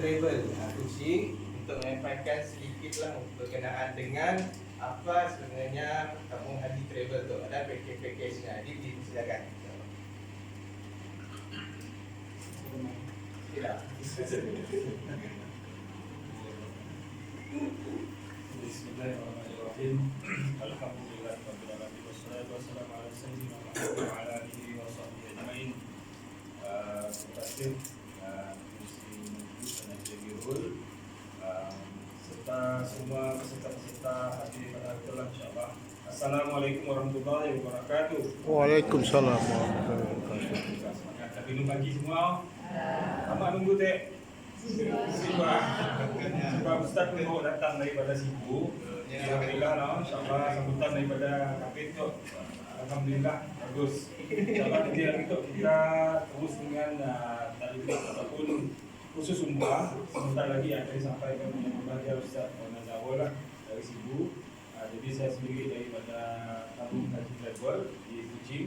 travel. Ha, kucing untuk menyampaikan sedikitlah berkenaan dengan apa sebenarnya kampung haji travel tu. Ada package-package-nya jadi silakan. Tidak Bismillahirrahmanirrahim. Alhamdulillah rabbil alamin. Wassalatu wassalamu ala sayyidina Muhammad wa ala alihi wa sahbihi ajma'in. Uh, kasih uh, Mesti Nujus dan Najibirul uh, serta semua peserta-peserta hadir pada hari itulah insyaAllah. Assalamualaikum warahmatullahi wabarakatuh. Waalaikumsalam warahmatullahi wabarakatuh. Semangat tak minum pagi semua. Amat nunggu tek. Sebab sebab Ustaz pun bawa datang daripada Sibu. Alhamdulillah lah, insyaAllah sambutan daripada kapit tu Alhamdulillah, bagus InsyaAllah nanti hari tu kita terus dengan uh, tarifat ataupun khusus umrah Sebentar lagi akan disampaikan oleh Pembahagia Ustaz Wana Zawal lah dari Sibu. Uh, Jadi saya sendiri daripada Tabung Haji Travel di Kuching.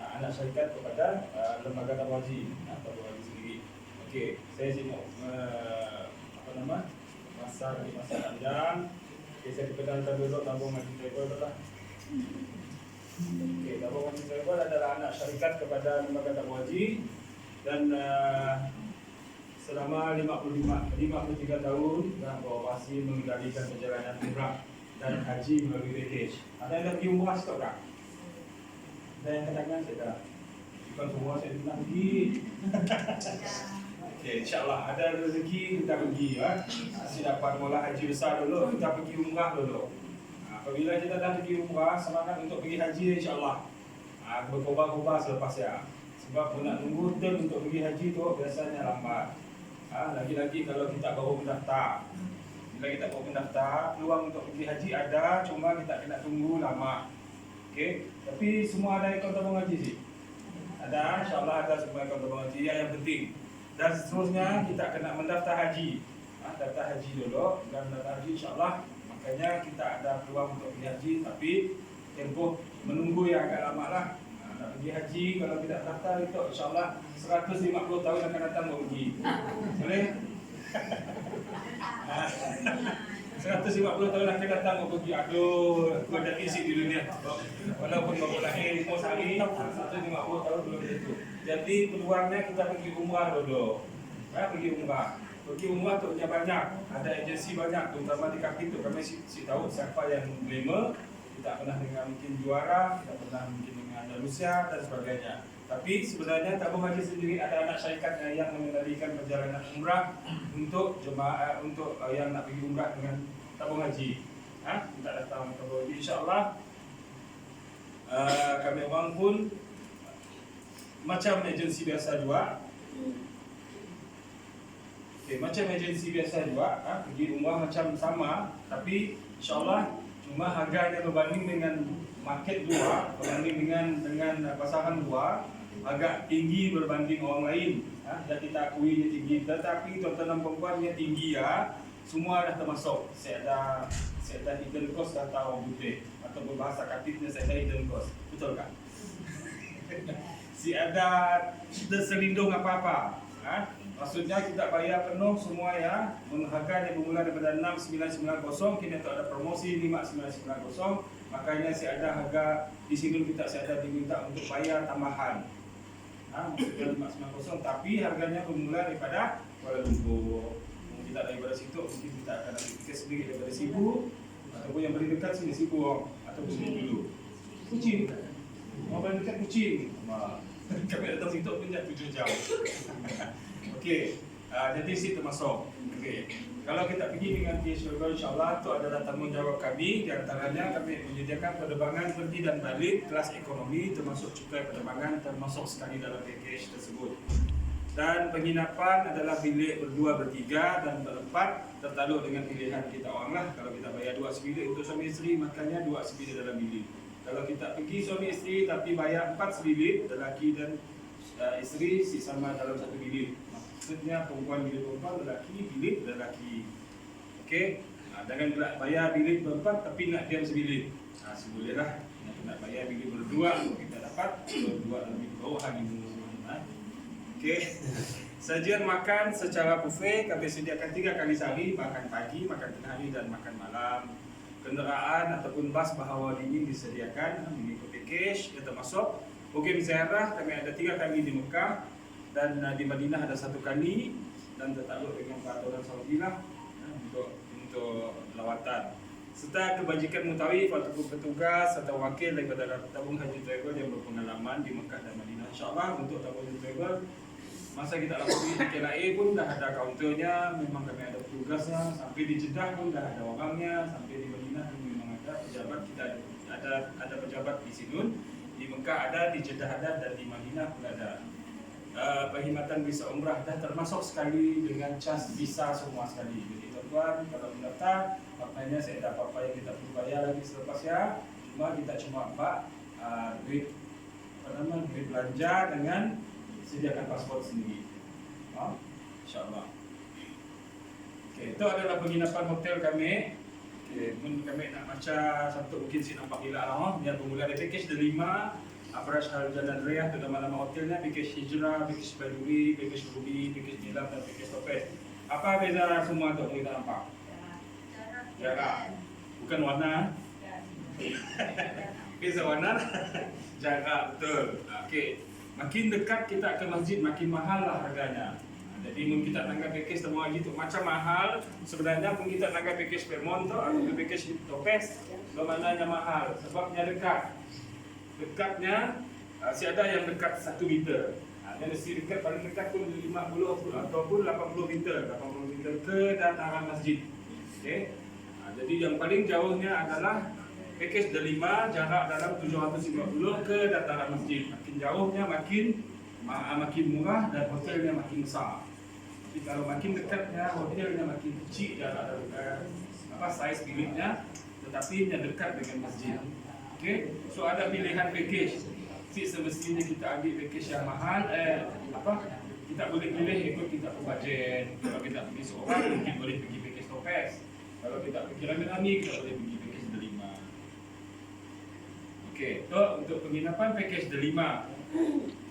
Uh, Anak syarikat kepada uh, Lembaga Tabung uh, Tabung Haji sendiri. Okey, saya sibuk uh, apa nama masa di masa panjang Okay, saya perkenalkan dulu Tabung Haji Travel adalah Okey, Tabung Haji Travel adalah anak syarikat kepada Lembaga Tabung Haji dan uh, selama 55 53 tahun telah beroperasi mengendalikan perjalanan umrah dan haji melalui package. Ada yang dah pergi umrah tak? Ada yang katakan saya dah. Bukan semua saya pernah pergi. Okey, insyaAllah ada rezeki kita pergi ya. Masih dapat mula haji besar dulu, kita pergi umrah dulu. Ha, Apabila kita dah pergi umrah, semangat untuk pergi haji insyaAllah. Ha, berkobar-kobar selepas ya. Sebab pun nak tunggu turn untuk pergi haji tu biasanya lambat. Ha, lagi-lagi kalau kita baru mendaftar. Bila kita baru mendaftar, peluang untuk pergi haji ada, cuma kita kena tunggu lama. Okey, tapi semua ada akaun tabung haji sih. Ada, insyaAllah ada semua akaun tabung haji yang, yang penting. Dan seterusnya kita kena mendaftar haji. Ha, daftar haji dulu dan daftar haji insyaAllah. Makanya kita ada peluang untuk pergi haji, tapi tempoh menunggu yang agak lama lah. Nak pergi haji kalau tidak daftar itu insyaAllah 150 tahun akan datang mau pergi. Boleh? Ha, 150 tahun akan datang mau pergi. Aduh, kau dah isi di dunia. Walaupun baru lahir mau sehari, 150 tahun belum tentu. Jadi peluangnya kita pergi umrah dulu. Ha, pergi umrah. Pergi umrah tu banyak. Ada agensi banyak, terutama di kaki tu kami si, si tahu siapa yang glamour. Kita pernah dengan mungkin juara, kita pernah mungkin dengan Andalusia dan sebagainya. Tapi sebenarnya tabung haji sendiri ada anak syarikatnya yang mengendalikan perjalanan umrah untuk jemaah untuk uh, yang nak pergi umrah dengan tabung haji. Ha? Minta datang tabung haji insya-Allah. Uh, kami orang pun macam agensi biasa juga. Okay, macam agensi biasa juga, ha? pergi umrah macam sama, tapi insyaAllah cuma harganya berbanding dengan market luar, berbanding dengan dengan pasaran luar, agak tinggi berbanding orang lain. Ha? Dan kita akui dia tinggi, tetapi tuan-tuan dan perempuan yang tinggi ya, semua dah termasuk. Saya ada saya ada hidden cost orang putih atau berbahasa katibnya saya ada hidden cost. Betul kan? si ada terselindung apa-apa. Ha? Maksudnya kita bayar penuh semua ya. Harga yang bermula daripada 6990 kini tu ada promosi 5990. Makanya si ada harga di sini kita si ada diminta untuk bayar tambahan. Ha, maksudnya 5990 tapi harganya bermula daripada Kuala Lumpur. Kita daripada situ mungkin kita akan ambil tiket sendiri daripada Sibu ataupun yang paling dekat sini Sibu ataupun sini dulu. Kucing. Mau paling dekat kucing. Kami datang situ pun 7 jam. Okey. Uh, jadi si termasuk. Okey. Kalau kita pergi dengan PH Logo insyaAllah itu adalah tanggungjawab kami Di antaranya kami menyediakan penerbangan pergi dan balik kelas ekonomi termasuk cukai penerbangan termasuk sekali dalam package tersebut dan penginapan adalah bilik berdua, bertiga dan berempat tertaluk dengan pilihan kita orang lah kalau kita bayar dua sebilik untuk suami isteri makanya dua sebilik dalam bilik kalau kita pergi suami isteri tapi bayar empat sebilik lelaki dan uh, isteri si sama dalam satu bilik. Maksudnya perempuan bilik perempuan lelaki bilik lelaki. Okey? Ha, jangan pula bayar bilik berempat tapi nak diam sebilik. Ha, seboleh lah nak bayar bilik berdua kita dapat berdua lebih bawah honeymoon ha? okey? Sajian makan secara buffet kami sediakan tiga kali sehari, makan pagi, makan tengah hari dan makan malam. Kenderaan ataupun bas berhawa dingin disediakan mengikut package yang termasuk program ziarah kami ada tiga kali di Mekah dan uh, di Madinah ada satu kali dan tertakluk dengan peraturan Saudi lah uh, untuk untuk lawatan. Serta kebajikan mutawif ataupun petugas atau wakil daripada tabung haji travel yang berpengalaman di Mekah dan Madinah. insyaAllah untuk tabung haji travel masa kita lapor di KLIA pun dah ada kaunternya. Memang kami ada petugasnya. Sampai di Jeddah pun dah ada orangnya. Sampai di Madinah pun memang ada pejabat. Kita ada ada, pejabat di sini Mekah ada di Jeddah ada dan di Madinah pun ada. Uh, perkhidmatan visa umrah dah termasuk sekali dengan cas visa semua sekali. Jadi tuan-tuan kalau mendaftar maknanya saya ada apa-apa yang kita perlu bayar lagi selepas ya. Cuma kita cuma pak uh, duit apa nama duit belanja dengan sediakan pasport sendiri. Ha? insyaAllah. Okay, itu adalah penginapan hotel kami Okay, pun kami nak baca satu mungkin si nampak gila lah oh. Yang bermula dari package The Lima Abrash Hal Jalan Raya tu nama-nama hotelnya Package Hijrah, package Baduri, package Ruby, package Nilam dan package Topaz. Apa beza semua tu kita nampak? Jarak Bukan warna Beza warna? Jarak betul. Okey. Makin dekat kita ke masjid makin mahal lah harganya jadi mungkin kita nanggap package semua haji tu. Macam mahal sebenarnya pun kita nanggap package Fairmont tu atau package Topaz bermaknanya mahal. Sebabnya dekat. Dekatnya uh, ada yang dekat 1 meter. Uh, yang si dekat paling dekat pun 50 ataupun 80 meter. 80 meter ke dataran masjid. Okey? Uh, jadi yang paling jauhnya adalah package delima jarak dalam 750 ke dataran masjid. Makin jauhnya makin ma- makin murah dan hotelnya makin besar kalau makin dekatnya hotelnya makin kecil jarak uh, apa size biliknya tetapi yang dekat dengan masjid Okey, so ada pilihan package. Si semestinya kita ambil package yang mahal, eh apa? Kita boleh pilih ikut kita punya budget. Kalau kita pergi seorang, mungkin boleh pergi package Topaz. Kalau kita pergi ramai-ramai, kita boleh pergi package delima. Okey, so untuk penginapan package delima.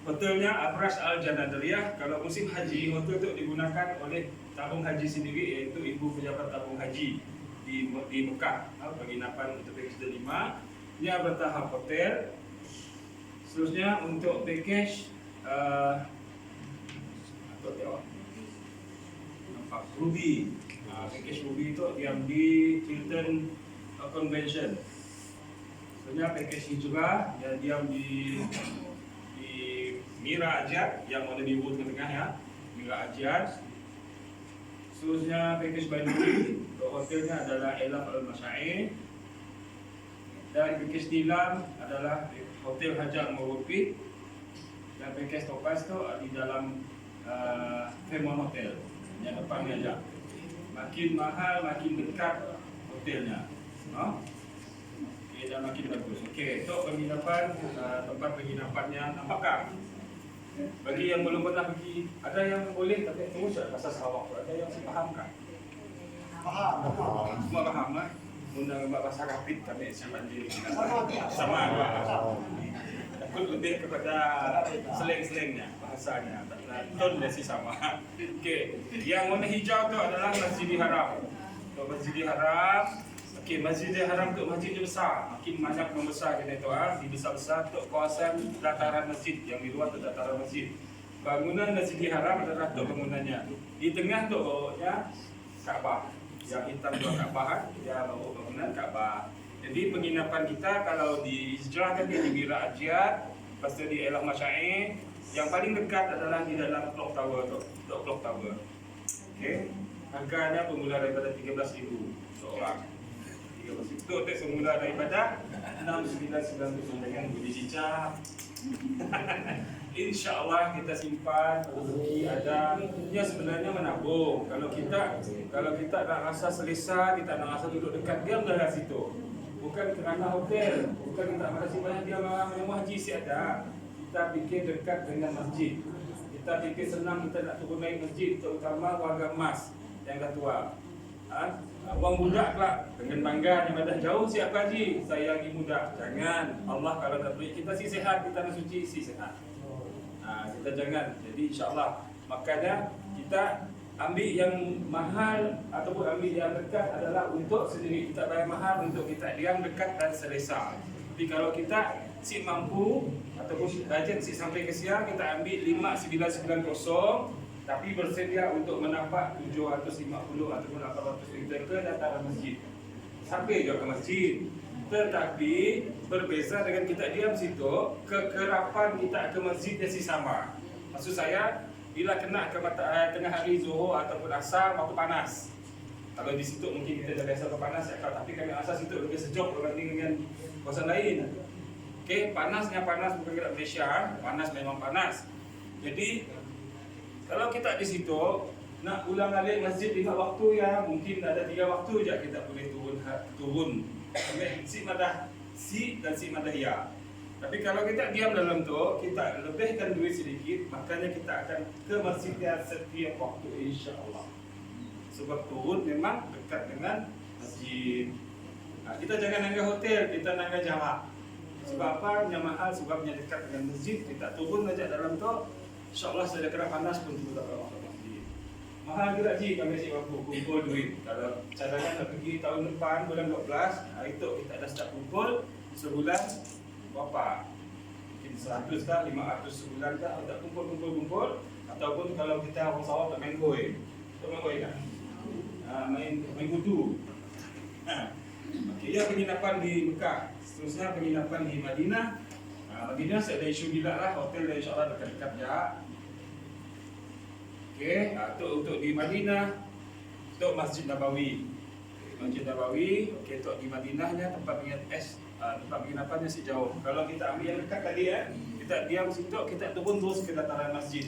Hotelnya Abras Al Janadariyah. Kalau musim haji, hotel itu digunakan oleh tabung haji sendiri iaitu ibu pejabat tabung haji di di Mekah. Penginapan untuk package delima dia bertahap hotel. Seterusnya untuk package uh, dia? Nampak Ruby. Uh, package Ruby itu diam di Hilton uh, Convention. Seterusnya package Hijrah yang diam di di Mira Ajat yang ada di Wood Tengah ya. Mira Ajat. Seterusnya package Baduri. Untuk hotelnya adalah Elaf Al-Masyair dan package Nilam adalah Hotel Hajar Moropi dan package Topaz tu di dalam uh, Fairmont Hotel yang depan ni aja. Makin mahal makin dekat hotelnya. Ha? Okay, dan makin bagus. Okey, untuk penginapan uh, tempat penginapannya nampakkah? Bagi yang belum pernah pergi, ada yang boleh tapi tunggu saya pasal Sarawak. Ada yang faham kan? Faham. Semua faham kan? undang bahasa rapid kami sama diri sama pun lebih kepada seleng-selengnya bahasanya ton dia si sama okey yang warna hijau tu adalah Masjidil Haram tu Masjidil Haram okey Masjidil Haram tu masjid dia besar makin banyak membesar kita tu ah di besar-besar tu kawasan dataran masjid yang di luar dataran masjid bangunan Masjidil Haram adalah tu bangunannya di tengah tu ya Kaabah yang hitam tu Kaabah dia bawa bangunan Kaabah. Jadi penginapan kita kalau di Hijrah kan di Mira Ajiat, lepas tu di Elah Masyair, yang paling dekat adalah di dalam Clock Tower tu, Clock Tower. Okey. Harganya bermula daripada 13,000 seorang. 13,000 tu hotel semula daripada 6,990 dengan budi cicak. InsyaAllah kita simpan rezeki ada. Ya sebenarnya menabung. Kalau kita kalau kita nak rasa selesa Kita nak rasa duduk dekat Diam dah kat situ. Bukan kerana hotel Bukan kita makasih banyak Dia yang haji si ada. Kita fikir dekat dengan masjid. Kita fikir senang kita nak turun naik masjid Terutama warga emas Yang dah tua ha? Orang budak pula dengan bangga yang dah jauh siap haji sayangi muda jangan Allah kalau tak beri kita si sehat kita nak suci si sehat. Ha, kita jangan. Jadi insyaAllah Makanya kita ambil yang mahal ataupun ambil yang dekat adalah untuk sendiri. Kita bayar mahal untuk kita. Diam dekat dan selesa. Tapi kalau kita si mampu ataupun bajet si sampai ke siang kita ambil 5990 tapi bersedia untuk menambah 750 ataupun 800 liter ke dataran masjid. Sampai juga ke masjid. Tetapi berbeza dengan kita diam situ, kekerapan kita ke masjid si sama. Maksud saya, bila kena ke mata, eh, tengah hari zuhur ataupun asar waktu panas. Kalau di situ mungkin kita dah biasa panas ya, tapi kami asar situ lebih sejuk berbanding dengan kawasan lain. Okey, panasnya panas bukan kita Malaysia, panas memang panas. Jadi kalau kita di situ nak ulang alik masjid lima waktu ya, mungkin ada tiga waktu je kita boleh turun ha- turun. Ambil si madah si dan si madah ya. Tapi kalau kita diam dalam tu, kita lebihkan duit sedikit, makanya kita akan ke masjid setiap waktu insya-Allah. Sebab turun memang dekat dengan masjid. Nah, kita jangan nangga hotel, kita nangga jarak. Sebab apa? Yang mahal sebabnya dekat dengan masjid, kita turun aja dalam tu, insya-Allah sudah kena panas pun kita tak masjid. Mahal juga Ji kami si mampu kumpul duit. Kalau cadangan nak pergi tahun depan bulan 12, hari tu kita dah start kumpul sebulan berapa? Mungkin 100 kah, 500 sebulan tak kumpul-kumpul-kumpul ataupun kalau kita orang sawah tak main koi. Tak main koi kan? Main main kudu. Ha. Okey, ya penginapan di Mekah. Seterusnya penginapan di Madinah. Madinah saya ada isu gila lah, hotel yang insyaAllah dekat-dekat je. Okey, ha, untuk, untuk di Madinah, untuk Masjid Nabawi. Masjid Nabawi, okey, untuk di Madinahnya tempat penginap es, uh, tempat penginapannya si jauh. Kalau kita ambil yang dekat tadi ya, kita diam situ, kita turun terus ke dataran masjid.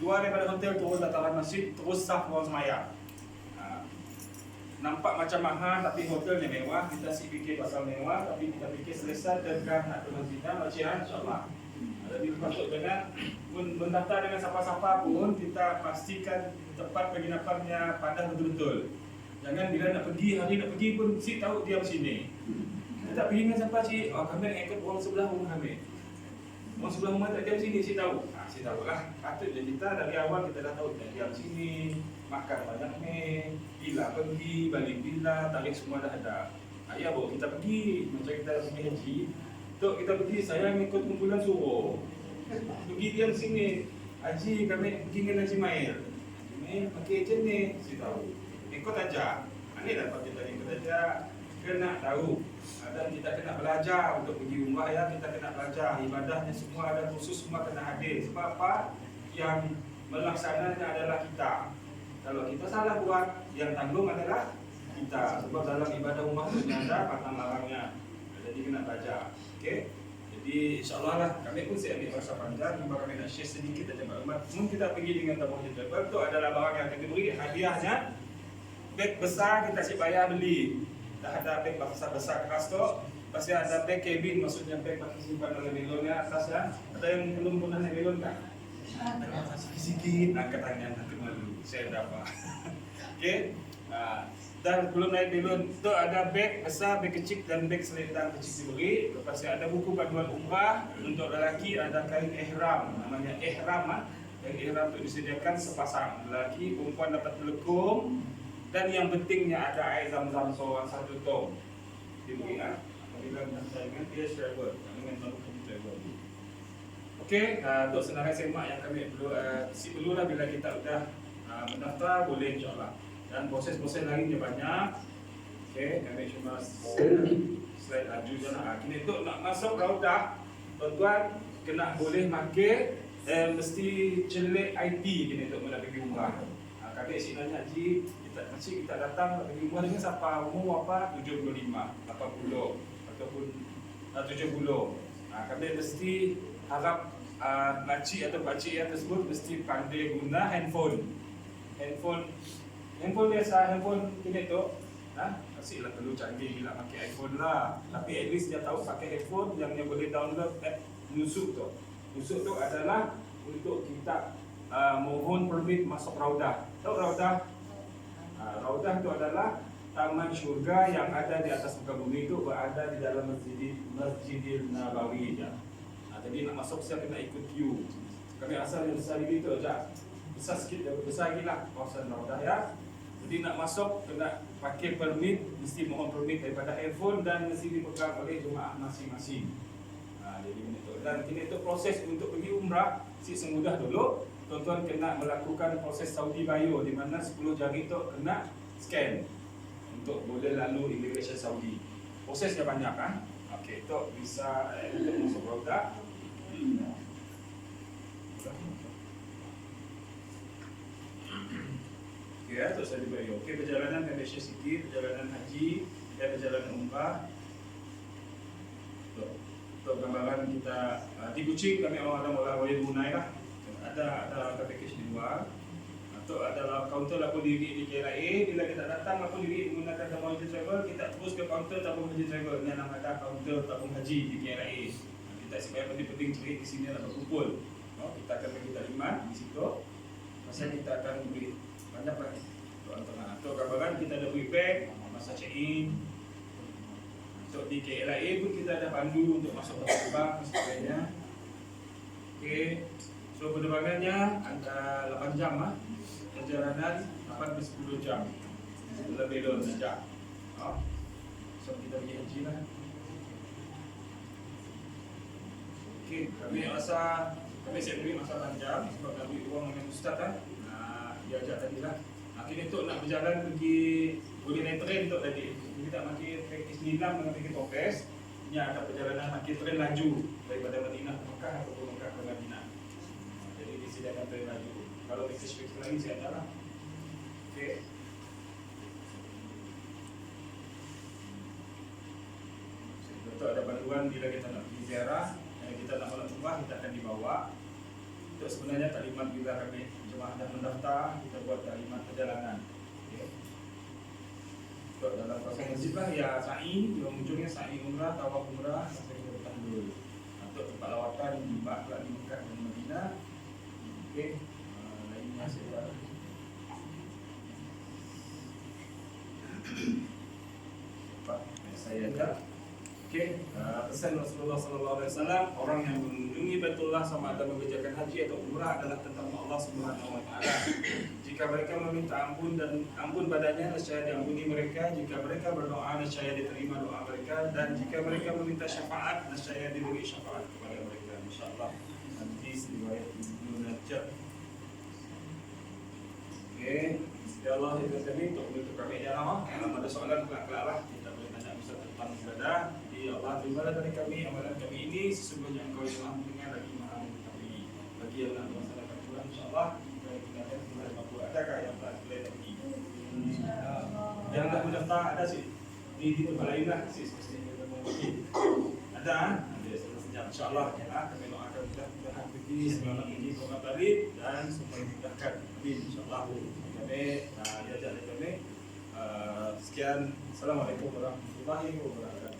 Keluar daripada hotel, turun dataran masjid, terus saf orang semayang. Ha, nampak macam mahal tapi hotelnya mewah, kita si fikir pasal mewah, tapi kita fikir selesa tegak nak ke masjidnya, macam insyaAllah. Jadi masuk dengan pun mendaftar dengan siapa-siapa pun kita pastikan tempat penginapannya padat betul-betul. Jangan bila nak pergi hari nak pergi pun si tahu diam sini. Kita tak pergi dengan siapa si oh kami nak ikut orang sebelah rumah kami. Orang sebelah rumah tak diam sini si tahu. Ah si tahu lah. Patutnya kita dari awal kita dah tahu dia diam sini, makan banyak ni, bila pergi, balik bila, tarikh semua dah ada. Ayah bawa kita pergi, macam kita dah pergi haji, Tok kita pergi, saya mengikut kumpulan suruh. Pergi diam sini. Haji kami pergi dengan Haji Mail. Mail pakai ejen ni, si tahu. Ikut aja. Ini dapat kita ikut aja. Kena tahu. Dan kita kena belajar untuk pergi umrah ya, kita kena belajar. Ibadahnya semua ada khusus semua kena hadir. Sebab apa? Yang melaksananya adalah kita. Kalau kita salah buat, yang tanggung adalah kita. Sebab dalam ibadah umrah itu ada patang larangnya. Jadi kena belajar. Okey. Jadi insyaAllah lah. Kami pun saya ambil masa panjang Cuma kami nak share sedikit saja maklumat Mungkin kita pergi dengan hajat travel Itu adalah barang yang akan diberi hadiahnya. Beg besar kita si bayar beli. Dah ada beg besar-besar keras tu. Pasti ada beg cabin Maksudnya beg bagi simpan oleh belonnya atas ya? Ada yang belum pernah naik belon kan? Sikit-sikit. Angkat tangan nanti malu. Saya dapat Okey Ah, dan belum naik belon tu ada beg besar, beg kecil dan beg selendang kecil diberi. Lepas itu ada buku panduan umrah untuk lelaki ada kain ihram namanya ihram ah. Dan ihram itu disediakan sepasang lelaki, perempuan dapat melekung dan yang pentingnya ada air zam-zam seorang satu tong. Diberi ah. Apabila saya dengan dia travel dengan malu travel. Okey, uh, untuk senarai semak yang kami perlu uh, si perlulah bila kita sudah uh, mendaftar boleh insyaAllah dan proses-proses lainnya banyak. Okey, kami cuma slide laju je nak. Kini tu nak masuk raudah, tuan-tuan kena boleh makan eh, mesti celik ID kini tu nak pergi umrah. Ha, kami si nanya Ji, kita mesti kita datang nak pergi umrah dengan siapa? Umur apa? 75, 80 ataupun uh, 70. Ha, kami mesti harap uh, makcik atau pakcik yang tersebut mesti pandai guna handphone. Handphone handphone biasa, handphone kini tu ha? Asyik lah perlu canggih bila pakai iPhone lah Tapi at least dia tahu pakai handphone yang dia boleh download app Nusuk tu Nusuk tu adalah untuk kita uh, mohon permit masuk Raudah Tahu Raudah? Uh, Raudah tu adalah taman syurga yang ada di atas muka bumi itu berada di dalam Masjid Masjidil Nabawi ya. Nah, jadi nak masuk saya kena ikut queue. Kami asal yang besar itu aja. besar sikit dah besar lagi lah kawasan Raudah ya. Jadi nak masuk kena pakai permit, mesti mohon permit daripada handphone dan mesti dipegang oleh jemaah masing-masing. Ha, jadi itu dan kini itu proses untuk pergi umrah si semudah dulu. Tuan-tuan kena melakukan proses Saudi Bio di mana 10 jari itu kena scan untuk boleh lalu immigration Saudi. Prosesnya banyak kan? Okey, itu bisa eh, untuk masuk Raudah. Okey, ya, terus saya dibayar. Okey, perjalanan ke Malaysia City, perjalanan haji dan perjalanan umrah. Untuk, gambaran kita uh, di Kuching kami orang ada mula wayang Brunei lah. Ada ada package di luar. Atau adalah kaunter lapor diri di KLIA Bila kita datang lapor diri menggunakan tabung haji travel Kita terus ke kaunter tabung haji travel Ini nama ada kaunter tabung haji di KLIA Kita sebagai penting-penting cari di sini adalah berkumpul no, Kita akan bagi taklimat di situ Masa kita akan beri banyak lagi Untuk antara Untuk gambaran kita ada bag Masa check in Untuk di KLIA pun kita ada pandu untuk masuk ke terbang dan sebagainya. Okey So penerbangannya ada 8 jam lah perjalanan 8 ke 10 jam. Lebih dari sejam oh. so kita pergi haji lah. Ok kami rasa kami siap beri masa panjang sebab kami uang dengan ustaz kan nah, dia ajak tadi lah. Akhirnya untuk nak berjalan pergi boleh naik train untuk tadi. Kita makin package nilam dengan package topes ini ada perjalanan makin train laju daripada Madinah ke Mekah ataupun Mekah ke Madinah. Jadi disediakan train laju. Kalau package package lagi saya ada lah. Okay. Betul ada bantuan bila kita nak pergi ziarah kita nak malam kita akan dibawa. Itu sebenarnya taklimat bila kami jemaah dah mendaftar kita buat taklimat perjalanan okay. Untuk dalam kawasan masjid lah. Ya sa'i di ujungnya sa'i umrah tawaf umrah sampai kita bertahan dulu. Untuk tempat lawatan di Baklah di Mekah dan Madinah. Okey, uh, lainnya saya Pak, saya ada. Okey, uh, pesan Rasulullah sallallahu alaihi wasallam orang yang mengunjungi Baitullah sama ada mengerjakan haji atau umrah adalah tentang Allah Subhanahu wa taala. Jika mereka meminta ampun dan ampun padanya nescaya diampuni mereka, jika mereka berdoa nescaya diterima doa mereka dan jika mereka meminta syafaat nescaya diberi syafaat kepada mereka insyaallah. Nanti riwayat Ibnu Najjar. Okey, ya Allah itu kami untuk menutup kami ya Allah. Kalau ada soalan kelak-kelak lah kita boleh tanya bisa tentang ibadah. Jadi terimalah dari kami amalan kami ini sesungguhnya Engkau Maha mendengar lagi Maha mengetahui. Bagi yang nak melaksanakan Tuhan insyaallah kita akan mulai mampu adakah yang telah boleh pergi. Yang tak mendaftar ada sih di di tempat lain lah sih semestinya kita mau pergi. Ada ah? ada selesai insyaallah ya kami doakan mudah-mudahan pergi selamat pergi ke Bali dan semua dimudahkan. Amin insyaallah. Kami uh, diajak oleh kami Uh, sekian Assalamualaikum warahmatullahi wabarakatuh